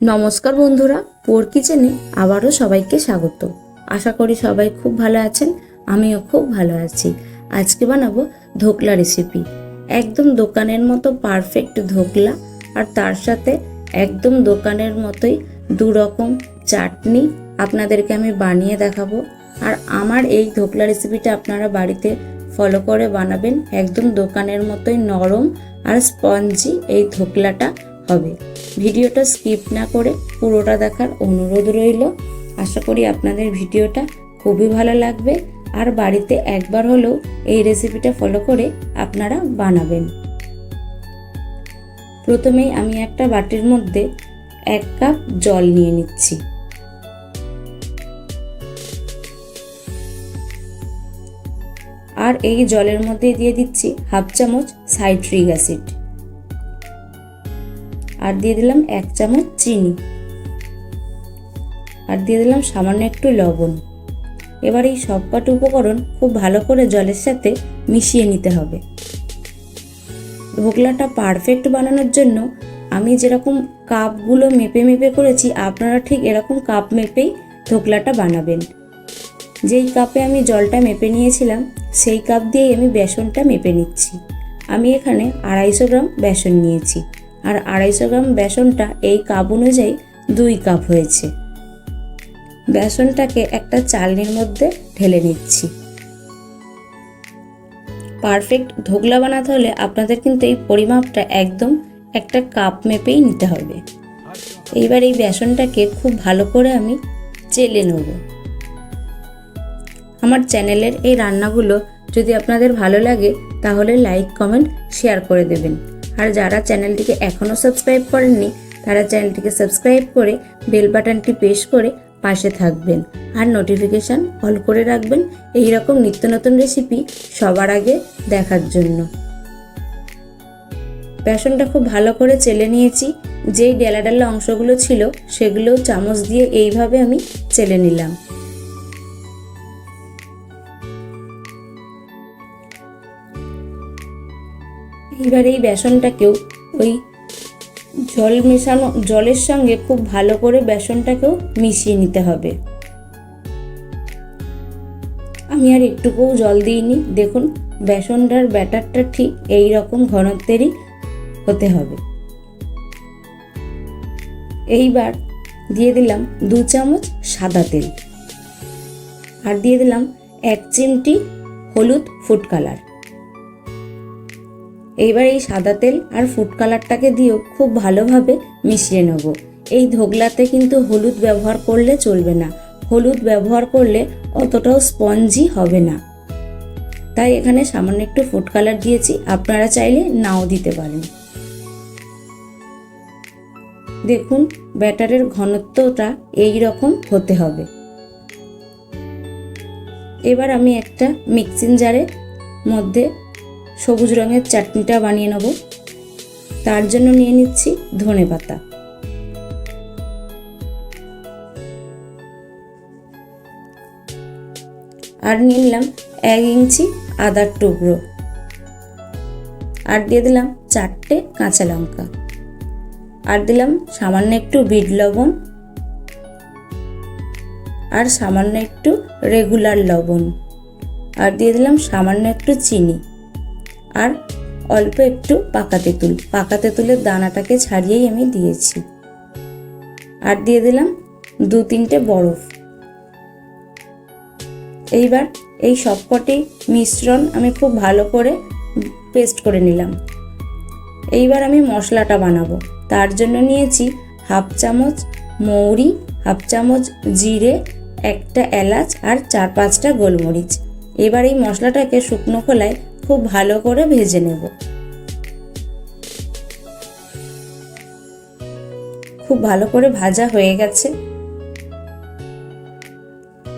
নমস্কার বন্ধুরা, পোর কিচেনে আবারও সবাইকে স্বাগত। আশা করি সবাই খুব ভালো আছেন, আমিও খুব ভালো আছি। আজকে বানাবো ধোকলা রেসিপি একদম দোকানের মতো পারফেক্ট ধোকলা, আর তার সাথে একদম দোকানের মতোই দু রকম চাটনি আপনাদেরকে আমি বানিয়ে দেখাবো। আর আমার এই ধোকলা রেসিপিটা আপনারা বাড়িতে ফলো করে বানাবেন। একদম দোকানের মতোই নরম আর স্পঞ্জি এই ধোকলাটা। হবে। ভিডিওটা স্কিপ না করে পুরোটা দেখার অনুরোধ রইল। আশা করি আপনাদের ভিডিওটা খুবই ভালো লাগবে। আর বাড়িতে একবার হলেও এই রেসিপিটা ফলো করে আপনারা বানাবেন। প্রথমেই আমি একটা বাটির মধ্যে এক কাপ জল নিয়ে নিচ্ছি। আর এই জলের মধ্যে দিয়ে দিচ্ছি হাফ চামচ সাইট্রিক অ্যাসিড। আর দিয়ে দিলাম এক চামচ চিনি। আর দিয়ে দিলাম সামান্য একটু লবণ। এবার এই সব কটা উপকরণ খুব ভালো করে জলের সাথে মিশিয়ে নিতে হবে। ঢোকলাটা পারফেক্ট বানানোর জন্য আমি যেরকম কাপগুলো মেপে মেপে করেছি, আপনারা ঠিক এরকম কাপ মেপেই ধোকলাটা বানাবেন। যেই কাপে আমি জলটা মেপে নিয়েছিলাম, সেই কাপ দিয়েই আমি বেসনটা মেপে নিচ্ছি। আমি এখানে আড়াইশো গ্রাম বেসন নিয়েছি। আর আড়াইশো গ্রাম বেসনটা এই কাপ অনুযায়ী দুই কাপ হয়েছে। বেসনটাকে একটা চালনির মধ্যে ঢেলে নিচ্ছি। পারফেক্ট ধোকলা বানাতে হলে আপনাদের কিন্তু এই পরিমাপটা একদম একটা কাপ মেপেই নিতে হবে। এইবার এই বেসনটাকে খুব ভালো করে আমি চেলে নেব। আমার চ্যানেলের এই রান্নাগুলো যদি আপনাদের ভালো লাগে, তাহলে লাইক, কমেন্ট, শেয়ার করে দেবেন। আর যারা চ্যানেলটিকে এখনও সাবস্ক্রাইব করেননি, তারা চ্যানেলটিকে সাবস্ক্রাইব করে বেল বাটনটি প্রেস করে পাশে থাকবেন। আর নোটিফিকেশান অল করে রাখবেন এই রকম নিত্য নতুন রেসিপি সবার আগে দেখার জন্য। বেসনটা খুব ভালো করে চেলে নিয়েছি, যেই ডেলা ডেলা অংশগুলো ছিল সেগুলো চামচ দিয়ে এইভাবে আমি চেলে নিলাম। এবার এই বেসনটাকেও ওই জল মেশানো, জলের সঙ্গে খুব ভালো করে বেসনটাকেও মিশিয়ে নিতে হবে। আমি আর একটুকুও জল দিইনি। দেখুন, বেসনটার ব্যাটারটা ঠিক এই রকম ঘনত্বেরই হতে হবে। এইবার দিয়ে দিলাম দু চামচ সাদা তেল। আর দিয়ে দিলাম এক চিমটি হলুদ ফুড কালার। এইবার এই সাদা তেল আর ফুড কালারটাকে দিয়েও খুব ভালোভাবে মিশিয়ে নেব। এই ধোগলাতে কিন্তু হলুদ ব্যবহার করলে চলবে না। হলুদ ব্যবহার করলে অতটাও স্পঞ্জি হবে না। তাই এখানে সামান্য একটু ফুড কালার দিয়েছি। আপনারা চাইলে নাও দিতে পারেন। দেখুন ব্যাটারের ঘনত্বটা এই রকম হতে হবে। এবার আমি একটা মিক্সিং জারের মধ্যে সবুজ রঙের চাটনিটা বানিয়ে নেব। তার জন্য নিয়ে নিচ্ছি ধনে পাতা। আর নিয়ে নিলাম এক ইঞ্চি আদার টুকরো। আর দিয়ে দিলাম চারটে কাঁচা লঙ্কা। আর দিলাম সামান্য একটু বিট লবণ। আর সামান্য একটু রেগুলার লবণ। আর দিয়ে দিলাম সামান্য একটু চিনি। আর অল্প একটু পাকা তেঁতুল। পাকা তেঁতুলের দানাটাকে ছাড়িয়েই আমি দিয়েছি। আর দিয়ে দিলাম দু তিনটে বরফ। এইবার এই সবকটি মিশ্রণ আমি খুব ভালো করে পেস্ট করে নিলাম। এইবার আমি মশলাটা বানাবো। তার জন্য নিয়েছি হাফ চামচ মৌরি, হাফ চামচ জিরে, একটা এলাচ আর চার পাঁচটা গোলমরিচ। এবার এই মশলাটাকে শুকনো খোলায় খুব ভালো করে ভেজে নেব। খুব ভালো করে ভাজা হয়ে গেছে।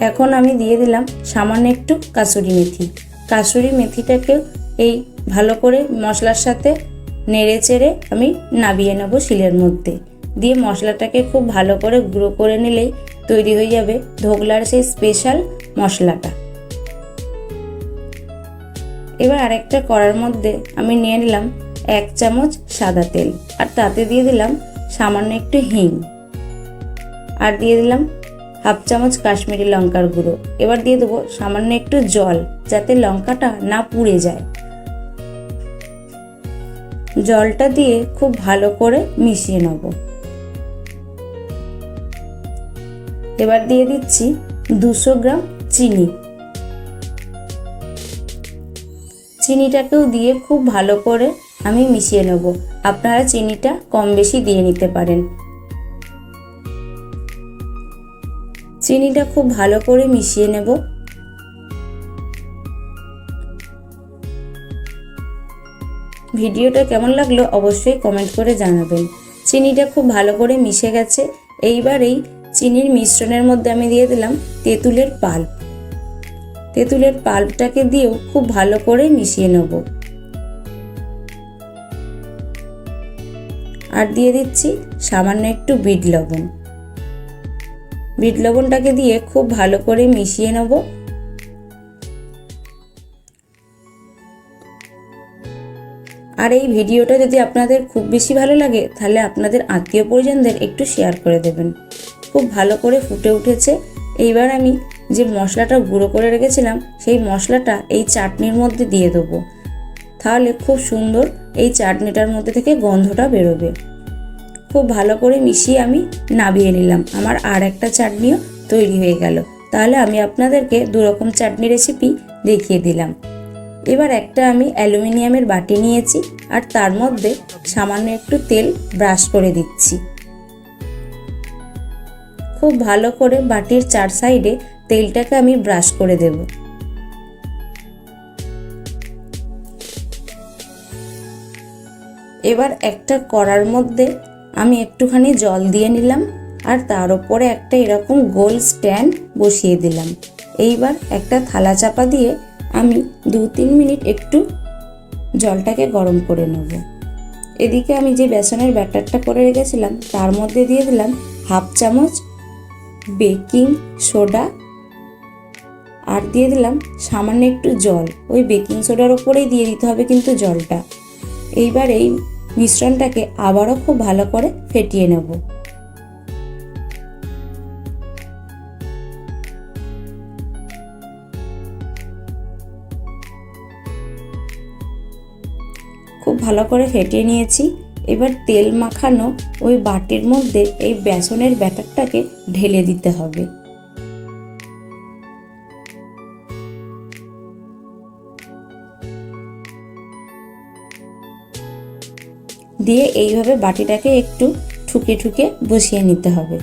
এখন আমি দিয়ে দিলাম সামান্য একটু কাসুরি মেথি। কাসুরি মেথিটাকেও এই ভালো করে মশলার সাথে নেড়ে চেড়ে আমি নাবিয়ে নেব শিলের মধ্যে। দিয়ে মশলাটাকে খুব ভালো করে গুঁড়ো করে নিলেই তৈরি হয়ে যাবে ধোকলার সেই স্পেশাল মশলাটা। এবার আরেকটা কড়ার মধ্যে আমি নিয়ে নিলাম এক চামচ সাদা তেল, আর তাতে দিয়ে দিলাম সামান্য একটু হিং। আর দিয়ে দিলাম হাফ চামচ কাশ্মীরি লঙ্কার গুঁড়ো। এবার দিয়ে দেবো সামান্য একটু জল, যাতে লঙ্কাটা না পুড়ে যায়। জলটা দিয়ে খুব ভালো করে মিশিয়ে নেব। এবার দিয়ে দিচ্ছি দুশো গ্রাম চিনি। চিনিটাকেও দিয়ে খুব ভালো করে আমি মিশিয়ে নেব। আপনারা চিনিটা কম বেশি দিয়ে নিতে পারেন। চিনিটা খুব ভালো করে মিশিয়ে নেব। ভিডিওটা কেমন লাগল অবশ্যই কমেন্ট করে জানাবেন। চিনিটা খুব ভালো করে মিশে গেছে। এইবার এই চিনির মিশ্রণের মধ্যে আমি দিয়ে দিলাম তেঁতুলের পাল্প তেঁতুলের পাল্পটাকে দিয়েও খুব ভালো করে মিশিয়ে নেব। আর দিয়ে দিচ্ছি সামান্য একটু বিট লবণ। বিট লবণটাকে দিয়ে খুব ভালো করে মিশিয়ে নেব। আর এই ভিডিওটা যদি আপনাদের খুব বেশি ভালো লাগে, তাহলে আপনাদের আত্মীয় পরিজনদের একটু শেয়ার করে দেবেন। খুব ভালো করে ফুটে উঠেছে। এইবার আমি যে মশলাটা গুঁড়ো করে রেখেছিলাম, সেই মশলাটা এই চাটনির মধ্যে দিয়ে দেবো। তাহলে খুব সুন্দর এই চাটনিটার মধ্যে থেকে গন্ধটা বেরোবে। খুব ভালো করে মিশিয়ে আমি নাবিয়ে নিলাম। আমার আর একটা চাটনিও তৈরি হয়ে গেল। তাহলে আমি আপনাদেরকে দুরকম চাটনি রেসিপি দেখিয়ে দিলাম। এবার একটা আমি অ্যালুমিনিয়ামের বাটি নিয়েছি আর তার মধ্যে সামান্য একটু তেল ব্রাশ করে দিচ্ছি। খুব ভালো করে বাটির চার সাইডে তেলটাকে আমি ব্রাশ করে দেব। এবার একটা কড়ার মধ্যে আমি একটুখানি জল দিয়ে নিলাম আর তার উপরে একটা এরকম গোল স্ট্যান্ড বসিয়ে দিলাম। এইবার একটা থালা চাপা দিয়ে আমি দু তিন মিনিট একটু জলটাকে গরম করে নেব। এদিকে আমি যে বেসনের ব্যাটারটা করে রেখেছিলাম, তার মধ্যে দিয়ে দিলাম হাফ চামচ বেকিং সোডা আর দিয়ে দিলাম সামান্য একটু জল। ওই বেকিং সোডার ওপরেই দিয়ে দিতে হবে কিন্তু জলটা। এইবার এই মিশ্রণটাকে আবারও খুব ভালো করে ফেটিয়ে নেব। খুব ভালো করে ফেটিয়ে নিয়েছি। এবার তেল মাখানো ওই বাটির মধ্যে এই বেসনের ব্যাটারটাকে ঢেলে দিতে হবে। দিয়ে এইভাবে বাটিটাকে একটু ঠুকে ঠুকে বসিয়ে নিতে হবে।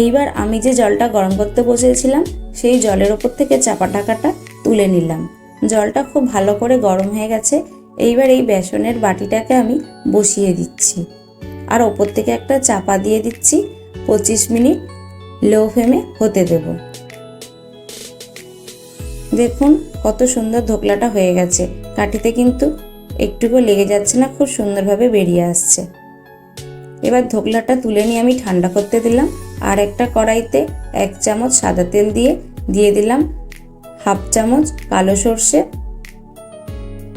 এইবার আমি যে জলটা গরম করতে বসেছিলাম সেই জলের ওপর থেকে চাপা টাকাটা তুলে নিলাম। জলটা খুব ভালো করে গরম হয়ে গেছে, এইবার এই বেসনের বাটিটাকে আমি বসিয়ে দিচ্ছি। আর ওপর থেকে একটা চাপা দিয়ে দিচ্ছি, পঁচিশ মিনিট লো ফ্লেমে হতে দেব। দেখুন কত সুন্দর ধোকলাটা হয়ে গেছে। কাঠিতে কিন্তু একটুকু লেগে যাচ্ছে না, খুব সুন্দরভাবে বেরিয়ে আসছে। এবার ধোকলাটা তুলে নিয়ে আমি ঠান্ডা করতে দিলাম আর একটা কড়াইতে এক চামচ সাদা তেল দিয়ে দিয়ে দিলাম হাফ চামচ কালো সর্ষে,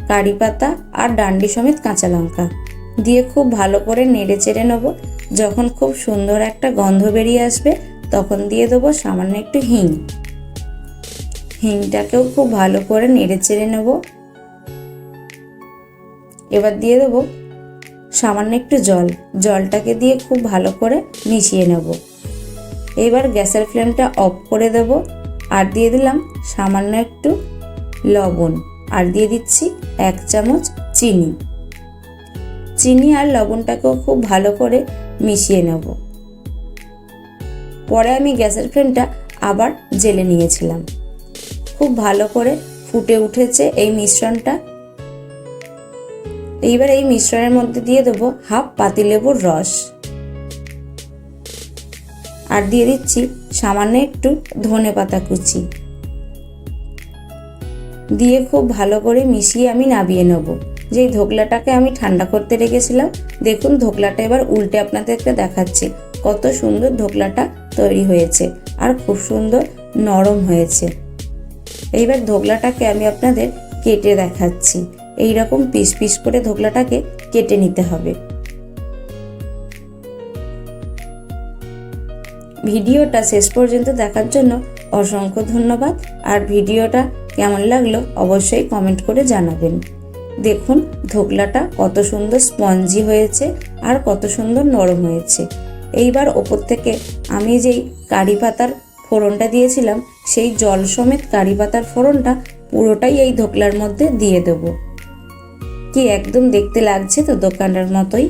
কারি পাতা আর ডান্ডি সমেত কাঁচা লঙ্কা। দিয়ে খুব ভালো করে নেড়ে চেড়ে নেব। যখন খুব সুন্দর একটা গন্ধ বেরিয়ে আসবে, তখন দিয়ে দেবো সামান্য একটু হিং। হিংটাকেও খুব ভালো করে নেড়ে চেড়ে নেব। এবার দিয়ে দেবো সামান্য একটু জল। জলটাকে দিয়ে খুব ভালো করে মিশিয়ে নেব। এবার গ্যাসের ফ্লেমটা অফ করে দেব। আর দিয়ে দিলাম সামান্য একটু লবণ। আর দিয়ে দিচ্ছি এক চামচ চিনি। চিনি আর লবণটাকেও খুব ভালো করে মিশিয়ে নেব। পরে আমি গ্যাসের ফ্লেমটা আবার জেলে নিয়েছিলাম। খুব ভালো করে ফুটে উঠেছে এই মিশ্রণটা। এইবার এই মিশ্রণের মধ্যে দিয়ে দেবো হাফ পাতিলেবুর রস। আর দিয়ে দিচ্ছি সামান্য একটু ধনে পাতা কুচি। দিয়ে খুব ভালো করে মিশিয়ে আমি নাবিয়ে নেব। যেই ধোকলাটাকে আমি ঠান্ডা করতে রেখেছিলাম, দেখুন ধোকলাটা এবার উল্টে আপনাদেরকে দেখাচ্ছি। কত সুন্দর ধোকলাটা তৈরি হয়েছে। আর খুব সুন্দর নরম হয়েছে। এইবার ধোকলাটাকে আমি আপনাদের কেটে দেখাচ্ছি। এই রকম পিস পিস করে ধোকলাটাকে কেটে নিতে হবে। ভিডিওটা শেষ পর্যন্ত দেখার জন্য অসংখ্য ধন্যবাদ। আর ভিডিওটা কেমন লাগল অবশ্যই কমেন্ট করে জানাবেন। দেখুন, ধোকলাটা কত সুন্দর স্পঞ্জি হয়েছে আর কত সুন্দর নরম হয়েছে। এইবার ওপর থেকে আমি যেই কারি পাতার ফোড়নটা দিয়েছিলাম সেই জল সমেত কারি পাতার ফোড়নটা পুরোটাই এই ধোকলার মধ্যে দিয়ে দেবো। কি একদম দেখতে লাগছে তো দোকানের মতোই।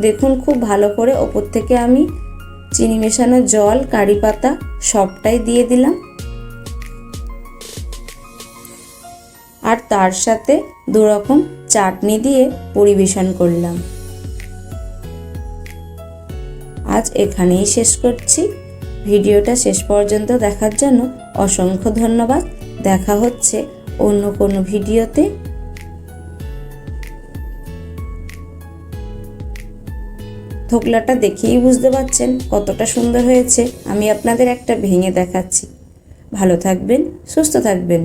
দেখুন খুব ভালো করে ওপর থেকে আমি চিনি মেশানো জল, কারি পাতা সবটাই দিয়ে দিলাম। আর তার সাথে দু রকম চাটনি দিয়ে পরিবেশন করলাম। আজ এখানেই শেষ করছি। ভিডিওটা শেষ পর্যন্ত দেখার জন্য অসংখ্য ধন্যবাদ। দেখা হচ্ছে অন্য কোনো ভিডিওতে। থোকলাটা দেখেই বুঝতে পারছেন কতটা সুন্দর হয়েছে। আমি আপনাদের একটা ভেঙে দেখাচ্ছি। ভালো থাকবেন, সুস্থ থাকবেন।